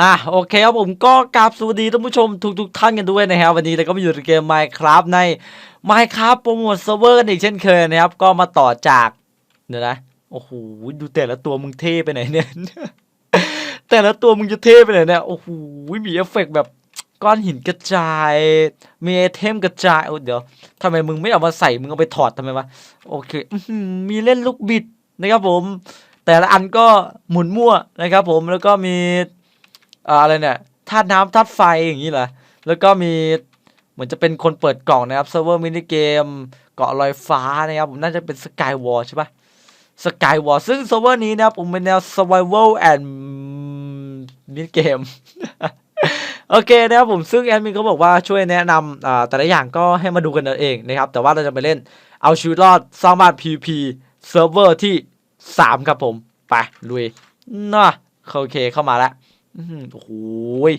อะโอเคครับผมก็กราบสวัสดีท่านผู้ชมทุกๆท่านกันด้วยนะครับวันนี้เราก็มาอยู่ในเกม Minecraft ใน Minecraft โปรโมทเซิร์ฟเวอร์กันอีกเช่นเคยนะครับ ก็มาต่อจากเดี๋ยวนะโอ้โหดูแต่ละตัวมึงเท่ไปไหนเนี่ย แต่ละตัวมึงจะเท่ไปไหนเนี่ยโอ้โหมีเอฟเฟกต์แบบก้อนหินกระจาย มีไอเทมกระจายโอ้เดี๋ยวทำไมมึงไม่เอามาใส่มึงเอาไปถอดทำไมวะโอเคมีเล่นลูกบิดนะครับผม แต่ละอันก็หมุนมั่วนะครับผมแล้วก็มี อะไรเนี่ยธาตุน้ำธาตุไฟอย่างนี้เหรอแล้วก็มีเหมือนจะเป็นคนเปิดกล่องนะครับเซิร์ฟเวอร์มินิเกมเกาะลอยฟ้านะครับผมน่าจะเป็นสกายวอลใช่ปะสกายวอลซึ่งเซิร์ฟเวอร์นี้นะครับผมเป็นแนว survival and มินิเกมโอเคนะครับผมซึ่งแอดมินเขาบอกว่าช่วยแนะนำแต่ละอย่างก็ให้มาดูกันเองนะครับ แต่ว่าเราจะไปเล่นเอาชีวิตรอดสร้างบ้าน PVP เซิร์ฟเวอร์ที่ 3 ครับผม ไปลุยนะโอเคเข้ามาแล้ว อื้อหือโอ้โหย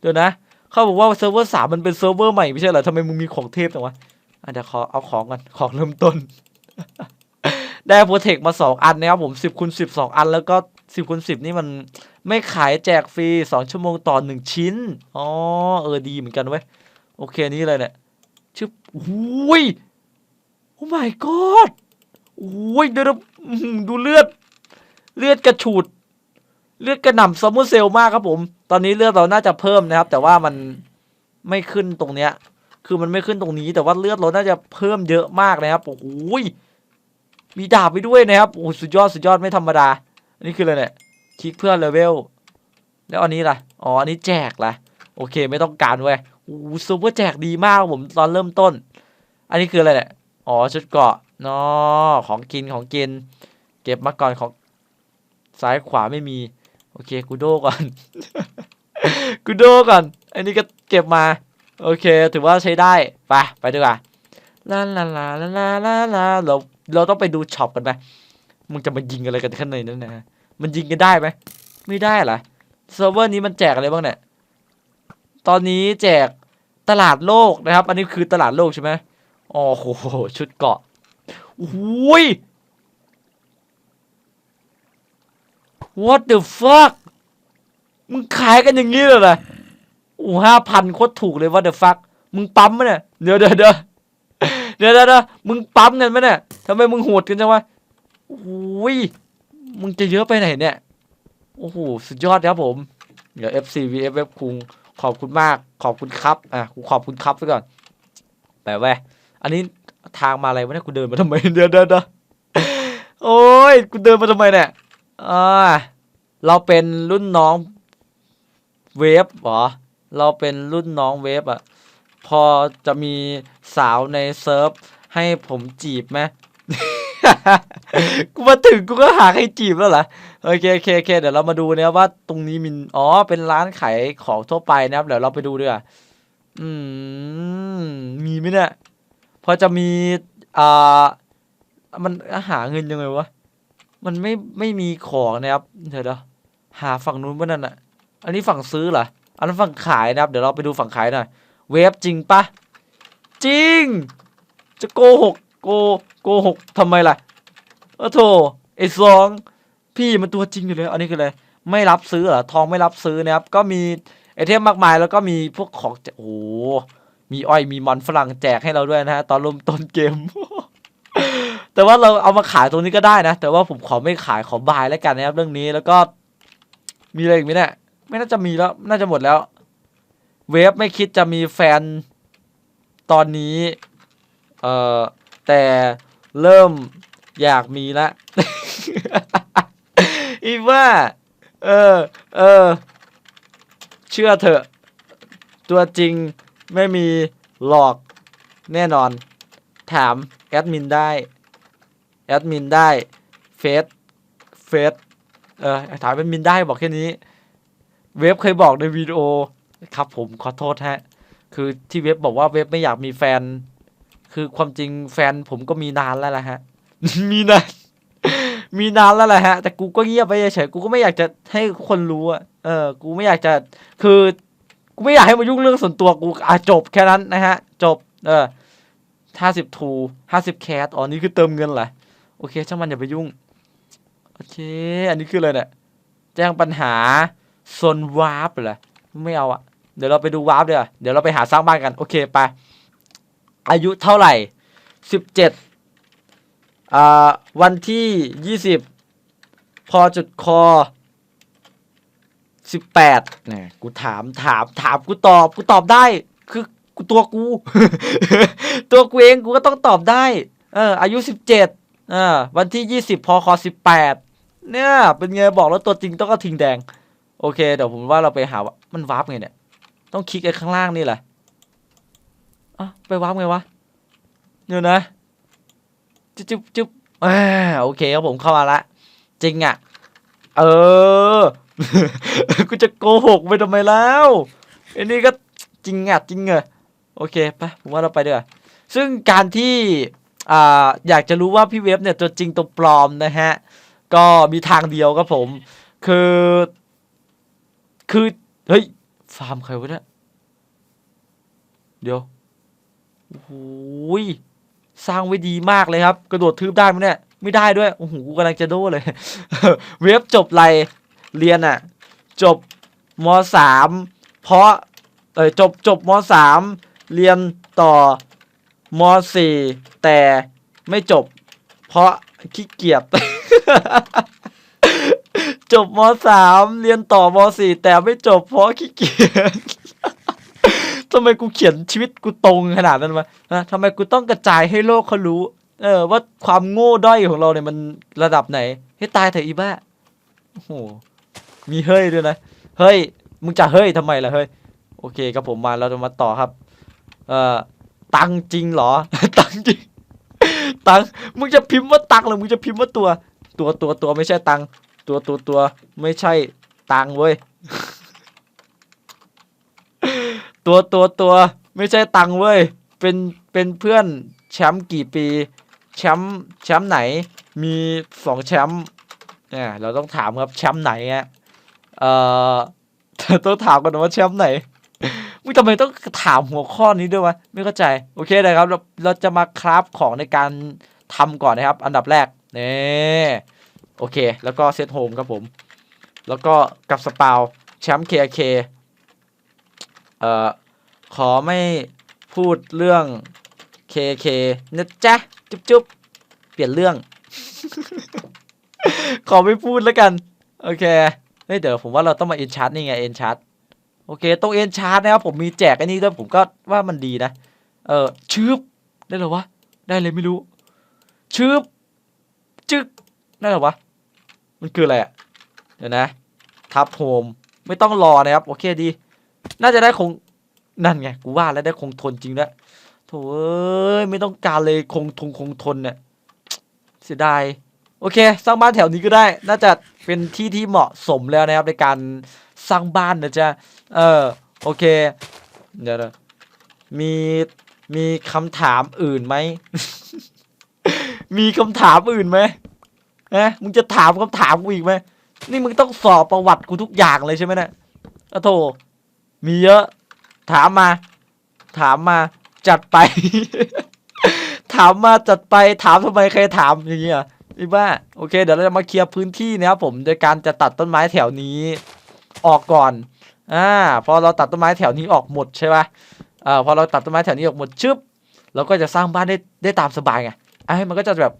เดี๋ยวนะเขาบอกว่าเซิร์ฟเวอร์สามมันเป็นเซิร์ฟเวอร์ใหม่ไม่ใช่เหรอทำไมมึงมีของเทพจังวะอะเดี๋ยวขอเอาของกันของเริ่มต้น ได้โปรเทคมา2อันนะครับผม10คูณ10 2อันแล้วก็10คูณ10นี่มันไม่ขายแจกฟรี2ชั่วโมงต่อ1ชิ้นอ๋อเออดีเหมือนกันเว้ยโอเคนี่เลยเนี่ยชื่ออุ้ยโอ้ my god โอ้ยเดี๋ยวนดูเลือด เลือดกระฉูด เลือดกระหน่ำซัมเมอร์เซลมากครับผม ตอนนี้เลือดเราน่าจะเพิ่มนะครับ แต่ว่ามันไม่ขึ้นตรงเนี้ย คือมันไม่ขึ้นตรงนี้แต่ว่าเลือดเราน่าจะเพิ่มเยอะมากนะครับโอ้โหยมีดาบไปด้วยนะครับโอ้สุดยอดสุดยอดไม่ธรรมดา อันนี้คืออะไรเนี่ยคลิกเพื่อเลเวลแล้วอันนี้ล่ะอ๋ออันนี้แจกล่ะโอเคไม่ต้องการเว้ยโอ้ซูเปอร์แจกดีมากครับผมตอนเริ่มต้น อันนี้คืออะไรเนี่ยอ๋อชุดเกาะนาะของกินของกิน เก็บมาก่อนของซ้ายขวาไม่มี โอเคกูโดก่อน กูโดก่อน อันนี้ก็เก็บมา โอเค ถือว่าใช้ได้ ไป ไปดีกว่าลาลาลาลาลาลาลาเรา เราต้องไปดูช็อปกันไหมมึงจะมายิงอะไรกันข้างในนั่นนะ มันยิงกันได้ไหม ไม่ได้เหรอเซิร์ฟเวอร์นี้มันแจกอะไรบ้างเนี่ย ตอนนี้แจกตลาดโลกนะครับ อันนี้คือตลาดโลกใช่ไหมอ๋อโห ชุดเกาะโอ้ย what the fuck มึงขายกันอย่างนี้เลยเหรอโอ้ห้าพันโคตรถูกเลย what the fuck มึงปั๊มมเนี่ยเดี๋ยวเดี๋ยวเดี๋ยวเดี๋ยวเดี๋ยวเดี๋ยวมึงปั๊มกันไหมเนี่ยทำไมมึงโหดกันจังวะโอ้ยมึงจะเยอะไปไหนเนี่ย โอ้โห สุดยอดครับผม เดี๋ยว FC VFF คุงขอบคุณมาก ขอบคุณครับ อะกูขอบคุณครับไปก่อน แต่แวะอันนี้ทางมาอะไรวะเนี่ย กูเดินมาทำไม เดี๋ยวเดี๋ยวเดี๋ยวโอ้ย กูเดินมาทำไมเนี่ย อ่าเราเป็นรุ่นน้องเวฟหรอ เราเป็นรุ่นน้องเวฟอะพอจะมีสาวในเซิร์ฟให้ผมจีบไหมกูมาถึงกูก็หาใครจีบแล้วเหรอโอเคโอเคโอเคเดี๋ยวเรามาดูนะครับว่าตรงนี้มีอ๋อเป็นร้านขายของทั่วไปนะครับเดี๋ยวเราไปดูดีกว่าอืมมีไหมเนี่ยพอจะมีอ่ามันหาเงินยังไงวะ มันไม่ไม่มีของนะครับเดี๋ยวเดี๋ยวหาฝั่งนู้นบ้านั่นอะ อันนี้ฝั่งซื้อเหรอ อันนั้นฝั่งขายนะครับ เดี๋ยวเราไปดูฝั่งขายหน่อย เว็บจริงปะจริง จะโกหกโกโกหกทำไมล่ะโอ้โถไอ้สองพี่มันตัวจริงอยู่เลย อันนี้คืออะไร ไม่รับซื้อเหรอ ทองไม่รับซื้อนะครับ ก็มีไอเทมมากมายแล้วก็มีพวกของจกโอ้โห มีอ้อยมีมันฝรั่งแจกให้เราด้วยนะฮะตอนเริ่มต้นเกม แต่ว่าเราเอามาขายตรงนี้ก็ได้นะ แต่ว่าผมขอไม่ขายขอบายแล้วกันนะครับ เรื่องนี้แล้วก็ มีอะไรอีกไหมเนี่ยไม่น่าจะมีแล้ว น่าจะหมดแล้ว เวฟไม่คิดจะมีแฟนตอนนี้เอ่อแต่เริ่มอยากมีละอีว่าเออเออเชื่อเถอะ ตัวจริงไม่มีหลอกแน่นอน ถามแอดมินได้ แอดมินได้เฟซเฟซเออถามแอดมินได้บอกแค่นี้ เว็บเคยบอกในวิดีโอครับผมขอโทษฮะ คือที่เว็บบอกว่าเว็บไม่อยากมีแฟน คือความจริงแฟนผมก็มีนานแล้วแหละฮะ มีนานมีนานแล้วแหละฮะ แต่กูก็เงียบไปเฉยกูก็ไม่อยากจะให้คนรู้อะเออ กูไม่อยากจะ คือกูไม่อยากให้มายุ่งเรื่องส่วนตัวกูอะจบแค่นั้นนะฮะ จบ เออห้าสิบทูห้าสิบแคสอ๋อนี่คือเติมเงินเหรอ โอเคช่างมันอย่าไปยุ่ง โอเค อันนี้คืออะไรเนี่ยแจ้งปัญหาโซนวาร์ปเหรอไม่เอาอะเดี๋ยวเราไปดูวาร์ปเดี๋ยวเดี๋ยวเราไปหาสร้างบ้านกัน โอเคไป อายุเท่าไหร่สิบเจ็ดอ่าวันที่ยี่สิบพอจุดคอสิบแปดเนี่ยกูถามถามถามกูตอบกูตอบได้ คือกูตัวกู ตัวกูเองกูก็ต้องตอบได้ เออ อายุสิบเจ็ด อ่าวันที่ยี่สิบพอคอสิบแปดเนี่ย เป็นไงบอกแล้วตัวจริงต้องกระทิงแดง โอเค เดี๋ยวผมว่าเราไปหาว่ามันวาร์ปไงเนี่ย ต้องคลิกไอ้ข้างล่างนี่แหละอะไปวาร์ปไงวะเดี๋ยวนะจุ๊บจุ๊บอ่าโอเคครับผมเข้ามาละจริงอะ เออกูจะโกหกไปทำไมแล้วอ้นี่ก็จริงอะจริงเหรอโอเคไปผมว่าเราไปดีกว่าซึ่งการที่ อ่าอยากจะรู้ว่าพี่เว็บเนี่ยตัวจริงตัวปลอมนะฮะ ก็มีทางเดียวครับผม คือ คือ เฮ้ย ฟาร์มใครวะเนี่ย เดี๋ยวโอ้โหยสร้างไว้ดีมากเลยครับ กระโดดทืบได้ไหมเนี่ย ไม่ได้ด้วย โอ้โหกูกำลังจะโดเลย เว็บจบไรเรียนอะจบมสามเพราะเออจบจบมสามเรียนต่อ มสี่แต่ไม่จบ เพราะขี้เกียจ จบมสามเรียนต่อมสี่แต่ไม่จบเพราะขี้เกียจ ทำไมกูเขียนชีวิตกูตรงขนาดนั้นวะนะทำไมกูต้องกระจายให้โลกเขารู้ เออ ว่าความโง่ด้อยของเราเนี่ยมันระดับไหน ให้ตายเถอะอีบ้า โอ้โห มีเฮ้ยด้วยนะ เฮ้ย มึงจะเฮ้ยทำไมล่ะเฮ้ย โอเคครับผมมาเราจะมาต่อครับ เอ่อ ตังจริงเหรอ ตังจริง ตัง มึงจะพิมพ์ว่าตังหรือมึงจะพิมพ์ว่าตัว ตัวตัวตัวไม่ใช่ตัง ตัวตัวตัวไม่ใช่ตังเว้ย ตัวตัวตัวไม่ใช่ตังเว้ย เป็นเป็นเพื่อนแชมป์กี่ปี แชมป์แชมป์ไหน มีสองแชมป์เนี่ยเราต้องถามครับแชมป์ไหนฮะเอ่อต้องถามกันนว่าแชมป์ไหน มึงทำไมต้องถามหัวข้อนี้ด้วยวะไม่เข้าใจ โอเคนะครับเราเราจะมาคราฟของในการทำก่อนนะครับ อันดับแรกนี่โอเค แล้วก็เซตโฮมครับผม แล้วก็กับสปาวแชมป์เคเคเอ่อขอไม่พูดเรื่องเคเคนะจ๊ะจุ๊บจุ๊บเปลี่ยนเรื่อง ขอไม่พูดแล้วกัน โอเคเฮ้ยเดี๋ยวผมว่าเราต้องมาเอ็นชาร์ตนี่ไงเอ็นชาร์ต โอเคตรงเอ็นชาร์ตนะครับผมมีแจกอันนี้ด้วยผมก็ว่ามันดีนะ เออชืบได้หรอวะ ได้เลยไม่รู้ ชืบจึกได้หรอวะ มันคืออะไรอะเดี๋ยวนะ ทับโฮมไม่ต้องรอนะครับ โอเคดี น่าจะได้คงนั่นไง กูว่าแล้วได้คงทนจริงด้วยโถเอ้ยไม่ต้องการเลยคงทงคงทนเนี่ยเสียดายโอเค สร้างบ้านแถวนี้ก็ได้ น่าจะเป็นที่ที่เหมาะสมแล้วนะครับในการสร้างบ้านนะจ๊ะ เออ โอเค เดี๋ยวมีมีคำถามอื่นไหม มีคำถามอื่นไหมฮะมึงจะถามคำถามกูอีกไหม นี่มึงต้องสอบประวัติกูทุกอย่างเลยใช่ไหมเนี่ยอะโถมีเยอะ ถามมา ถามมา จัดไป ถามมาจัดไป ถามทำไมใครถามอย่างเงี้ยอีบ้าโอเค เดี๋ยวเราจะมาเคลียร์พื้นที่นะครับผม โดยการจะตัดต้นไม้แถวนี้ ออกก่อน อ่าพอเราตัดต้นไม้แถวนี้ออกหมดใช่ปะอ่าพอเราตัดต้นไม้แถวนี้ออกหมดชึบเราก็จะสร้างบ้านได้ได้ตามสบายไงไอ้มันก็จะแบบ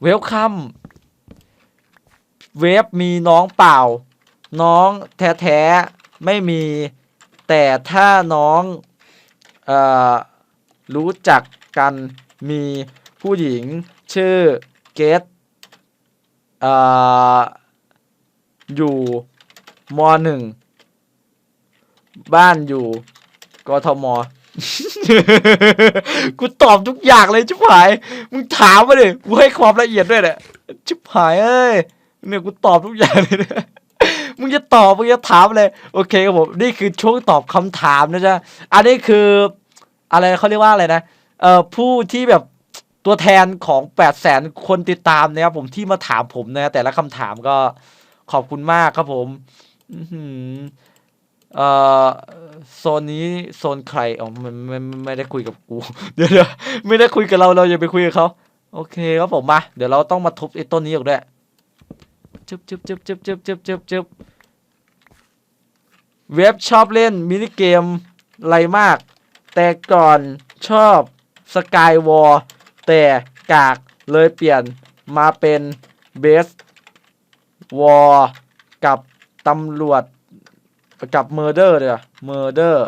เวลคัมเวฟมีน้องเปล่า น้องแท้ๆไม่มีแต่ถ้าน้องเอ่อรู้จักกันมีผู้หญิงชื่อเกตเอ่ออยู่มหนึ่ง บ้านอยู่กทม กูตอบทุกอย่างเลยชิบหาย มึงถามมาดิกูให้ความละเอียดด้วยเนี่ยชิบหายเอ้ยเนี่ยกูตอบทุกอย่างเลยเนี่ยมึงจะตอบมึงจะถามเลยโอเคครับผมนี่คือช่วงตอบคำถามนะจ๊ะอันนี้คืออะไรเขาเรียกว่าอะไรนะเอ่อผู้ที่แบบตัวแทนของ8 0 0แสนคนติดตามนะครับผมที่มาถามผมนะแต่ละคำถามก็ขอบคุณมากครับผมอื เอ่อโซนนี้โซนใครอ๋อไม่ไม่ไม่ไม่ได้คุยกับกู เดี๋ยวเดี๋ยวไม่ได้คุยกับเราเราอย่าไปคุยกับเขาโอเคครับผมมาเดี๋ยวเราต้องมาทุบไอ้ต้นนี้ออกด้วยจึบจึบจึบจึบจึบจึบจึบจึบเว็บชอบเล่นมินิเกมไรมาก แต่ก่อนชอบสกายวอลแต่กากเลยเปลี่ยนมาเป็นเบสวอลกับตำรวจ กับเมอร์เดอร์เดี๋ยวเมอร์เดอร์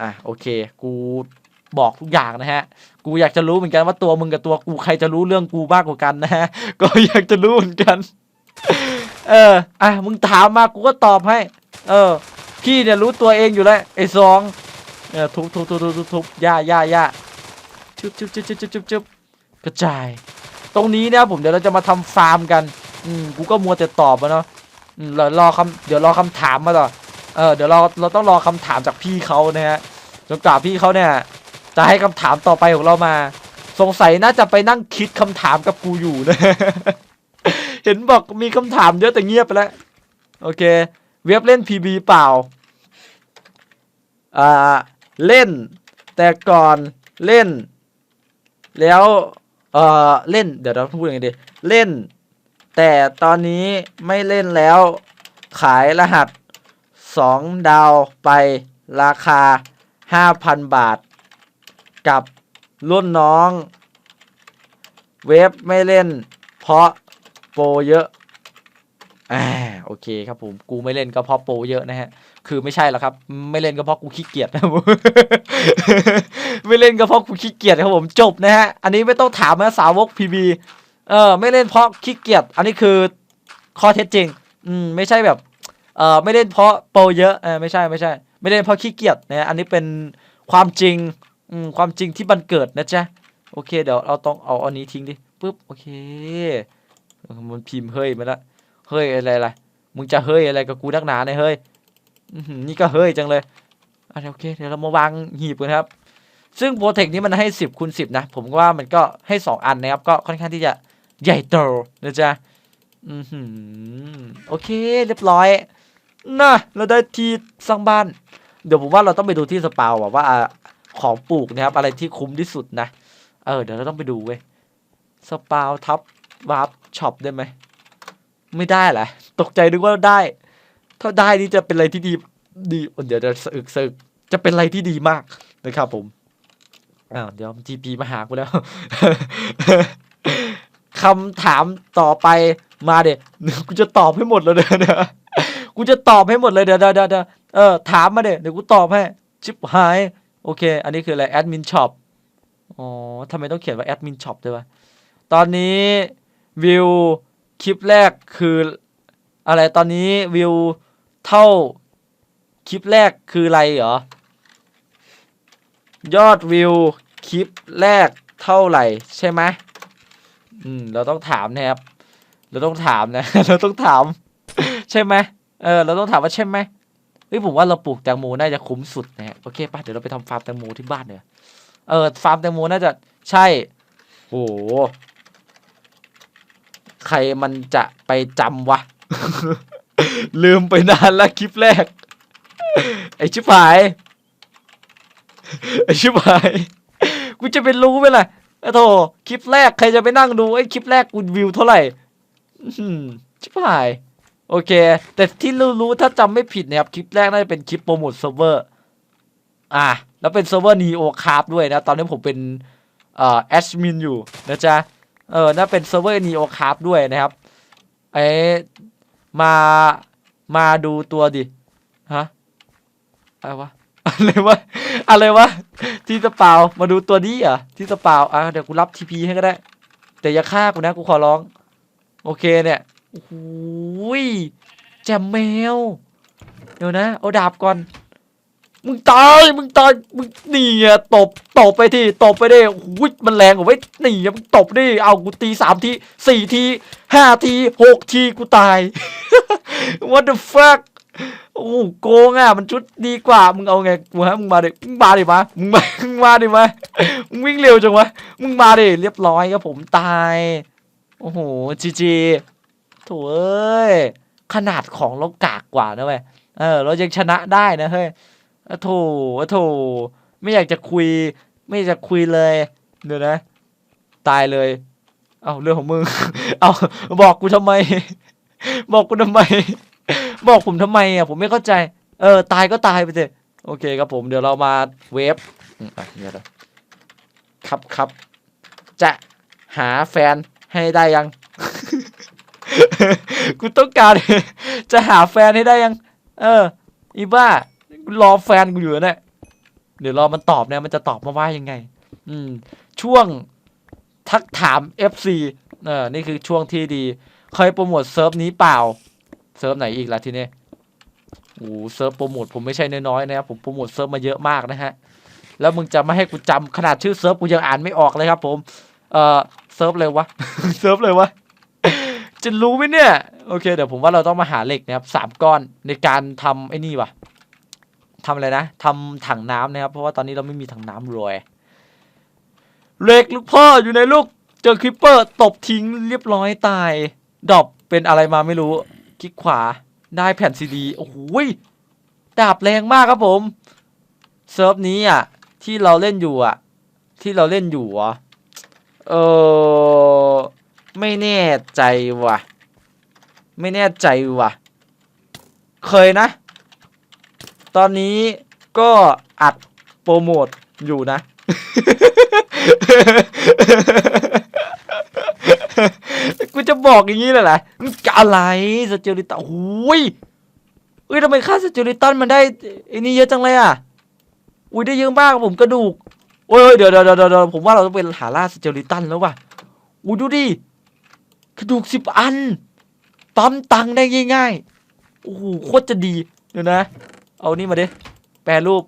อะโอเค กูบอกทุกอย่างนะฮะ กูอยากจะรู้เหมือนกันว่าตัวมึงกับตัวกูใครจะรู้เรื่องกูมากกว่ากันนะฮะ ก็อยากจะรู้เหมือนกัน เออ อะ มึงถามมากูก็ตอบให้ เออ พี่เนี่ยรู้ตัวเองอยู่แล้วไอ้สองเออทุบทุบทุบทุบทุบทุบย่าย่าย่าชุบชุบชุบชุบชุบชุบชุบกระจาย ตรงนี้เนี่ยผมเดี๋ยวเราจะมาทำฟาร์มกัน อืม กูก็มัวแต่ตอบมาเนาะ อืมรอรอคำเดี๋ยวรอคำถามมาต่อเออเดี๋ยวเราเราต้องรอคำถามจากพี่เขานะฮะจนกว่าพี่เขาเนี่ย จะให้คำถามต่อไปของเรามา สงสัยน่าจะไปนั่งคิดคำถามกับกูอยู่นะเห็นบอกมีคำถามเยอะแต่เงียบไปแล้วโอเค เว็บเล่น PB เปล่าอ่าเล่น แต่ก่อนเล่น แล้วเออเล่นเดี๋ยวเราพูดยังไงดีเล่น แต่ตอนนี้ไม่เล่นแล้ว ขายรหัส 2 ดาวไปราคา 5,000 บาท กับรุ่นน้อง เว็บไม่เล่น เพราะโปรเยอะอ่าโอเคครับผมกูไม่เล่นก็เพราะโปรเยอะนะฮะ คือไม่ใช่หรอกครับ ไม่เล่นก็เพราะกูขี้เกียจนะผมไม่เล่นก็เพราะกูขี้เกียจครับผมจบนะฮะ อันนี้ไม่ต้องถามนะสาวกพีบี เออไม่เล่นเพราะขี้เกียจอันนี้คือข้อเท็จจริง อืมไม่ใช่แบบเออไม่เล่นเพราะโปรเยอะเออไม่ใช่ไม่ใช่ ไม่เล่นเพราะขี้เกียจนะฮะอันนี้เป็นความจริงอืมความจริงที่บันเกิดนะจ๊ะโอเคเดี๋ยวเราต้องเอาอันนี้ทิ้งดิปุ๊บโอเคมันพิมพ์เฮ้ยมาละเฮ้ยอะไรล่ะมึงจะเฮ้ยอะไรกับกูนักหนาเนี่ยเฮ้ยนี่ก็เฮ้ยจังเลยอะโอเคเดี๋ยวเรามาวางหีบกันครับ ซึ่งโปรเทคนี้มันให้สิบคูณสิบนะ ผมว่ามันก็ให้สองอันนะครับ ก็ค่อนข้างที่จะ ใหญ่โตนะจ๊ะอือหือโอเค เรียบร้อยนะเราได้ที่สร้างบ้าน เดี๋ยวผมว่าเราต้องไปดูที่สปาวอะว่าอะของปลูกนะครับ อะไรที่คุ้มที่สุดนะ เออ เดี๋ยวเราต้องไปดูเว้ยสปาวทับวาร์ปช็อปได้ไหม ไม่ได้แหละ ตกใจนึกว่าได้ ถ้าได้นี่จะเป็นอะไรที่ดีดีเดี๋ยวจะสึกสึกจะเป็นอะไรที่ดีมากนะครับผมอ้าวเดี๋ยวทีพีมาหากูแล้ว คำถามต่อไปมาเด็กูจะตอบให้หมดเลยเดี๋ยวเดี๋ยวกูจะตอบให้หมดเลยเดี๋ยวเดี๋ยวเดี๋ยวเออถามมาเด็เดี๋ยวกูตอบให้ชิบหายโอเค อันนี้คืออะไรแอดมินช็อปอ๋อทำไมต้องเขียนว่าแอดมินช็อปด้วยวะตอนนี้วิวคลิปแรกคืออะไรตอนนี้วิวเท่าคลิปแรกคืออะไรเหรอยอดวิวคลิปแรกเท่าไหร่ใช่ไหม อืมเราต้องถามนะครับ เราต้องถามนะ เราต้องถาม ใช่ไหมเออ เราต้องถามว่าใช่ไหมเฮ้ยผมว่าเราปลูกแตงโมน่าจะคุ้มสุดนะฮะโอเคป่ะเดี๋ยวเราไปทำฟาร์มแตงโมที่บ้านเนี่ยเออฟาร์มแตงโมน่าจะใช่โหใครมันจะไปจำวะ ลืมไปนานแล้วคลิปแรก ไอชิบหาย ไอชิบหาย กูจะไปรู้ไหมล่ะ โถคลิปแรกใครจะไปนั่งดูไอ้คลิปแรกกูวิวเท่าไหร่ชิบหาย โอเค แต่ที่รู้ๆถ้าจำไม่ผิดนะครับ คลิปแรกน่าจะเป็นคลิปโปรโมทเซิร์ฟเวอร์ อะ แล้วเป็นเซิร์ฟเวอร์นีโอคาร์ด้วยนะ ตอนนี้ผมเป็นเอ่อแอดมินอยู่นะจ๊ะ เออน่าเป็นเซิร์ฟเวอร์นีโอคาร์ด้วยนะครับเอ๊ะมา มาดูตัวดิ ฮะ อะไรวะ อะไรวะ อะไรวะ ที่สเปามาดูตัวนี้เหรอะที่สเปาอะเดี๋ยวกูรับทีพีให้ก็ได้ แต่อย่าฆ่ากูนะกูขอร้อง โอเคเนี่ยโอ้ยแจมแมว เดี๋ยวนะ เอาดาบก่อน มึงตาย มึงตาย มึงหนีอะตบ ตบไปที่ ตบไปดิโอ้ยมันแรงกว่าไว้ยนี่อะมึงตบดิ เอากูตีสามทีสี่ทีห้าทีหกทีกูตาย what the fuck โอ้โหโกงอะมันชุดดีกว่ามึงเอาไงกูฮะมึงมาดิมึงมาดิมามึงมามึงมาดิมามึงวิ่งเร็วจังวะมึงมาดิเรียบร้อยครับผมตายโอ้โหจีจีโถ่เอ้ยขนาดของเรากากกว่านะเว้ยเออ เรายังชนะได้นะเฮ้ยอะโถอะโถไม่อยากจะคุย ไม่อยากจะคุยเลยเดี๋ยวนะ ตายเลย เอาเรื่องของมึง เอาบอกกูทำไม บอกกูทำไม บอกผมทำไมอะผมไม่เข้าใจ เออ ตายก็ตายไปสิโอเคครับผมเดี๋ยวเรามาเวฟอะเดี๋ยวนะครับครับจะหาแฟนให้ได้ยังกูต้องการจะหาแฟนให้ได้ยัง เออ อีบ้กูรอแฟนกูอยู่เนี่ยเดี๋ยวรอมันตอบเนี่ยมันจะตอบมาว่ายังไง อืม ช่วงทักถาม FC เออนี่คือช่วงที่ดี เคยโปรโมทเซิร์ฟนี้เปล่า เซิร์ฟไหนอีกล่ะทีนี้โอ้เซิร์ฟโปรโมทผมไม่ใช่น้อยๆนะครับผมโปรโมทเซิร์ฟมาเยอะมากนะฮะแล้วมึงจะไม่ให้กูจำขนาดชื่อเซิร์ฟกูยังอ่านไม่ออกเลยครับ ผมเอ่อเซิร์ฟเลยวะเซิร์ฟเลยวะจะรู้ไหมเนี่ยโอเคเดี๋ยวผมว่าเราต้องมาหาเหล็กนะครับสามก้อนในการทำไอ้นี่วะทำอะไรนะทำถังน้ำนะครับ เพราะว่าตอนนี้เราไม่มีถังน้ำรวยเหล็กลูกพ่ออยู่ในลูกเจอคริปเปอร์ตบทิ้งเรียบร้อยตายดอปเป็นอะไรมาไม่รู้ คลิกขวาได้แผ่นซีดีโอ้โหดาบแรงมากครับผมเซิร์ฟนี้อะ ที่เราเล่นอยู่อะ ที่เราเล่นอยู่อะเออไม่แน่ใจว่ะ ไม่แน่ใจว่ะ เคยนะ ตอนนี้ก็อัดโปรโมทอยู่นะ กูจะบอกอย่างนี้เลยแหละมึงจะอะไรสเจอริตันโอ้ยเอ้ยทำไมค่าสเจอริตันมันได้ไอ้นี่เยอะจังเลยอะอุ้ยได้เยอะมากผมกระดูกโอ้ยเดี๋ยวเดี๋ยวเดี๋ยวผมว่าเราต้องเป็นหาล่าสเจอริตันแล้วว่ะอุ้ยดูดิกระดูกสิบอันปั๊มตังได้ง่ายๆโอ้โหโคตรจะดีเดี๋ยวนะ เอานี่มาดิแปรรูป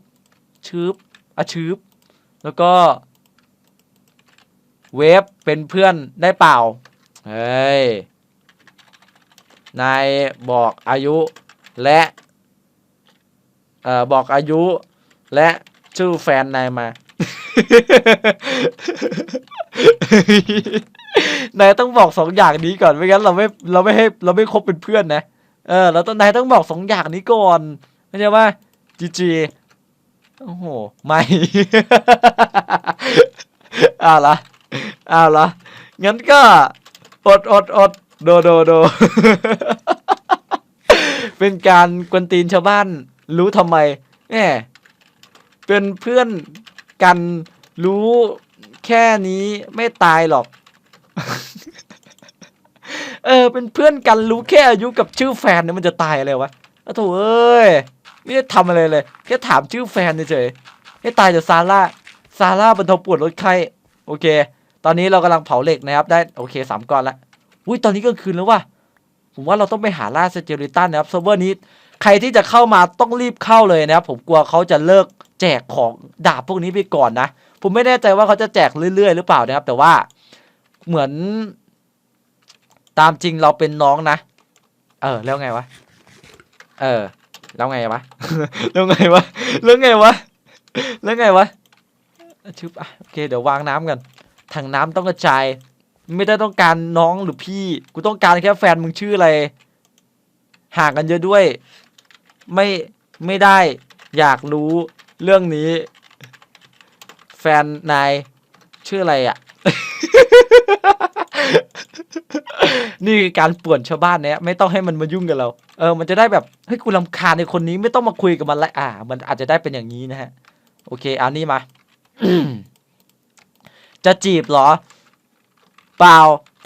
ชืบอะชืบแล้วก็ เวฟเป็นเพื่อนได้เปล่า เฮ้ย นายบอกอายุและเอ่อบอกอายุและชื่อแฟนนายมา นายต้องบอกสองอย่างนี้ก่อนไม่งั้นเราไม่เราไม่ให้เราไม่คบเป็นเพื่อนนะ เออเราต้องนายต้องบอกสองอย่างนี้ก่อนไม่ใช่ว่าจีจีโอ้โห ไม่เอาละเอ้าละงั้นก็อดอดอดโดโดโด เป็นการกวนตีนชาวบ้าน รู้ทำไมแหมเป็นเพื่อนกันรู้แค่นี้ไม่ตายหรอก เออ เป็นเพื่อนกันรู้แค่อายุกับชื่อแฟนเนี่ยมันจะตายอะไรวะอ้โถเอ้ย ไม่ได้ทำอะไรเลยแค่ถามชื่อแฟนเฉยๆให้ตายจากซาร่า ซาร่าบรรเทาปวดลดไข้ โอเค ตอนนี้เรากำลังเผาเหล็กนะครับ ได้โอเคสามก้อนละอุ้ยตอนนี้ก็คืนแล้วว่ะผมว่าเราต้องไปหาล่าสเจอริตันนะครับเซิร์ฟเวอร์นี้ใครที่จะเข้ามาต้องรีบเข้าเลยนะครับ ผมกลัวเขาจะเลิกแจกของดาบพวกนี้ไปก่อนนะ ผมไม่แน่ใจว่าเขาจะแจกเรื่อยๆ หรือเปล่านะครับ แต่ว่าเหมือน ตามจริงเราเป็นน้องนะ เออ แล้วไงวะ เออ แล้วไงวะ แล้วไงวะ แล้วไงวะ แล้วไงวะชึบอะโอเค เดี๋ยววางน้ำกัน ถังน้ำต้องกระจาย ไม่ได้ต้องการน้องหรือพี่ กูต้องการแค่แฟนมึงชื่ออะไร ห่างกันเยอะด้วย ไม่ไม่ได้ อยากรู้เรื่องนี้ แฟนนายชื่ออะไรอะ่ะ นี่คือการป่วนชาวบ้านเนี่ยไม่ต้องให้มันมายุ่งกับเรา เออ มันจะได้แบบเฮ้ยกูรำคาญในคนนี้ไม่ต้องมาคุยกับมันล้วอ่า มันอาจจะได้เป็นอย่างนี้นะฮะ โอเคเอานี่มา จะจีบเหรอ เปล่า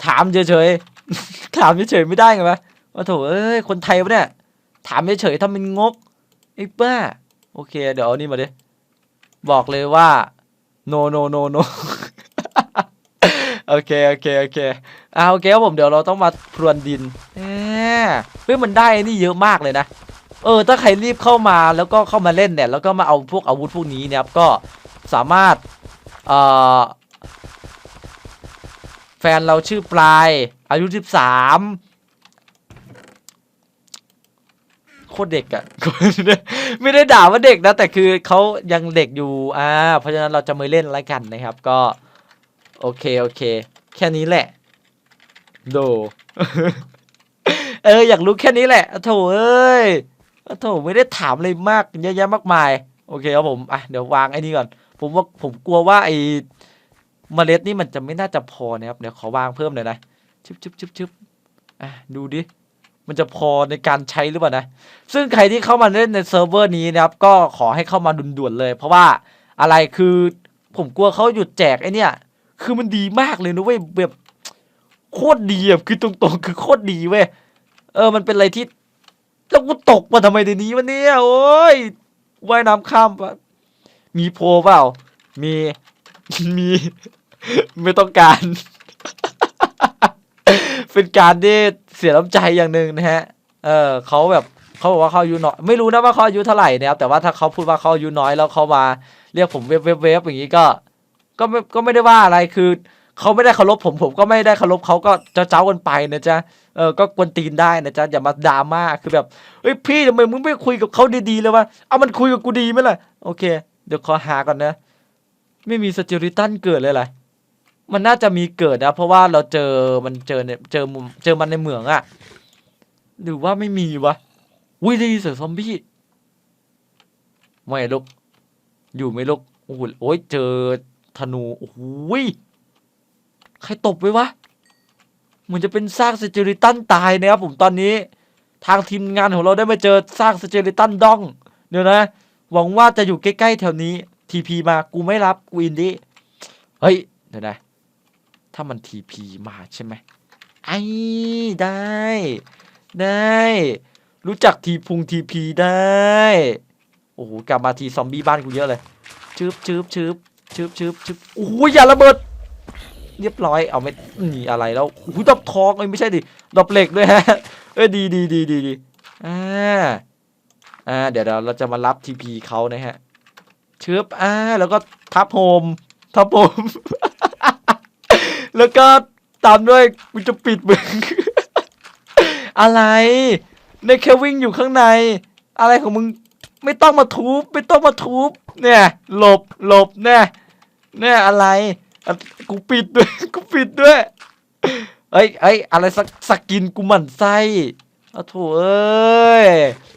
ถามเฉยๆ ถามเฉยๆไม่ได้ไงวะว่าโถเอ้ยคนไทยวะเนี่ยถามเฉยๆทำเป็นงกไอ้บ้าโอเค เดี๋ยวเอานี่มาดิบอกเลยว่า no no no no โอเคโอเคโอเคอ่าโอเคครับผมเดี๋ยวเราต้องมาพรวนดินแหมเฮ้ยมันได้นี่เยอะมากเลยนะเออถ้าใครรีบเข้ามาแล้วก็เข้ามาเล่นเนี่ยแล้วก็มาเอาพวกอาวุธพวกนี้เนี่ยครับก็สามารถเอ่อ ฟนเราชื่อปลาย อายุสิบสามโคตรเด็กอะไม่ได้ด่าว่าเด็กนะ แต่คือเขายังเด็กอยู่อ่าเพราะฉะนั้นเราจะไม่เล่นแล้วกันนะครับ ก็ โอเค โอเค แค่นี้แหละ โด เออ อยากรู้แค่นี้แหละอะโถเอ้ยอะโถไม่ได้ถามอะไรมากเยอะแยะมากมาย โอเคครับผมอะเดี๋ยววางไอ้นี่ก่อน ผมว่าผมกลัวว่าไอ เมล็ดนี่มันจะไม่น่าจะพอนะครับเดี๋ยวขอวางเพิ่มหน่อยนะชึบชึบชึบชึบอะดูดิมันจะพอในการใช้หรือเปล่านะ ซึ่งใครที่เข้ามาเล่นในเซิร์ฟเวอร์นี้นะครับ ก็ขอให้เข้ามาด่วนๆเลย เพราะว่าอะไรคือผมกลัวเขาหยุดแจกไอเนี่ย คือมันดีมากเลยนะเว้ยแบบโคตรดีอะคือตรงๆ คือโคตรดีเว้ย เออ มันเป็นอะไรที่แล้วกูตกมาทำไมเดี๋ยวนี้วันนี้โอ้ยว่ายน้ำข้ามปะมีโพลเปล่า มี มี ไม่ต้องการ เป็นการที่เสียน้ำใจอย่างหนึ่งนะฮะ เออเขาแบบเขาบอกว่าเขาอายุน้อยไม่รู้นะว่าเขาอายุเท่าไหร่นะครับแต่ว่าถ้าเขาพูดว่าเขาอายุน้อยแล้วเขามาเรียกผมเวฟเวฟเวฟอย่างนี้ก็ ก็ไม่ก็ไม่ได้ว่าอะไรคือเขาไม่ได้เคารพผมผมก็ไม่ได้เคารพเขาก็เจะเจ้ากันไปนะจ๊ะเออก็กวนตีนได้นะจ๊ะอย่ามาดราม่าคือแบบเฮ้ยพี่ทำไมมึงไม่คุยกับเขาดีๆเลยวะเอามันคุยกับกูดีไหมล่ะโอเค เดี๋ยวขอหาก่อนนะ ไม่มีสจิริตันเกิดเลยเหรอมันน่าจะมีเกิดนะเพราะว่าเราเจอมันเจอเนี่ยเจอมุมเจอมันในเหมืองอะหรือว่าไม่มีวะอุ้ยได้ยินเสียงซอมบี้ไม่ลูกอยู่ไม่ลูกโอ้โหโอ้ยเจอธนูโอ้โหใครตบไว้วะเหมือนจะเป็นซากสจิริตันตายนะครับผมตอนนี้ ทางทีมงานของเราได้มาเจอซากสจิริตันดอง เดี๋ยวนะ หวังว่าจะอยู่ใกล้ๆแถวนี้ ทีพีมากูไม่รับกูอินดี้เฮ้ยเดี๋ยวนะถ้ามันทีพีมาใช่ไหมไอ้ได้ ได้ รู้จักทีพุงทีพีได้ โอ้โหกลับมาทีซอมบี้บ้านกูเยอะเลยชืบชืบชืบชืบชืบชืบโอ้โหอย่าระเบิด เรียบร้อยเอาไม่นี่อะไรแล้วโอ้โหดับทองเอ้ยไม่ใช่ดิดับเหล็กด้วยฮะเอ้ยดีดีดีดีดีอ่าอ่าเดี๋ยวเราเราจะมารับทีพีเขานะฮะ ชือบอ่าแล้วก็ทับโฮมทับโฮม แล้วก็ตามด้วยกูจะปิดมึง อะไรในแค่วิ่งอยู่ข้างใน อะไรของมึงไม่ต้องมาทุบไม่ต้องมาทุบเนี่ย หลบหลบเนี่ยเนี่ยอะไรกูปิดด้วยกูปิดด้วยเอ้ยเอ้ยอะไรสักสกินกูหมั่นไส้เอาโถเอ้ย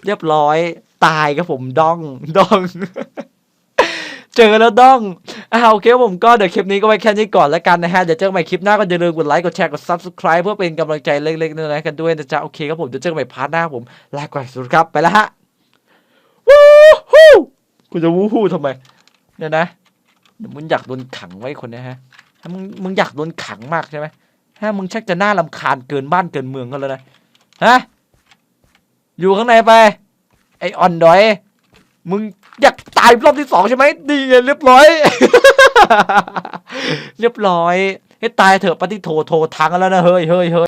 เรียบร้อยตายครับผมดองดอง เจอแล้วดองอ่าโอเคผมก็เดี๋ยวคลิปนี้ก็ไว้แค่นี้ก่อนแล้วกันนะฮะเดี๋ยวเจอกันใหม่คลิปหน้าก็อย่าลืมกดไลค์กดแชร์กด subscribe เพื่อเป็นกำลังใจเล็กๆน้อยๆกันด้วยนะจ๊ะโอเคครับผมเดี๋ยวเจอกันใหม่พาร์ทหน้าผมลาก่อนสวัสดีครับไปแล้วฮะวู้ฮู้กูจะวู้ฮู้ทำไมเนี่ยนะเดี๋ยวมึงอยากโดนขังไว้คนนี้ฮะถ้ามึงมึงอยากโดนขังมากใช่ไหมฮะมึงชักจะน่ารำคาญเกินบ้านเกินเมืองกันแล้วนะฮะอยู่ข้างในไป ไอออนดอย มึง ตายรอบที่สองใช่ไหมดีไงเรียบร้อย เรียบร้อย ให้ตายเถอะปฏิโทโททางกันแล้วนะเฮ้ยเฮ้ยเฮ้ย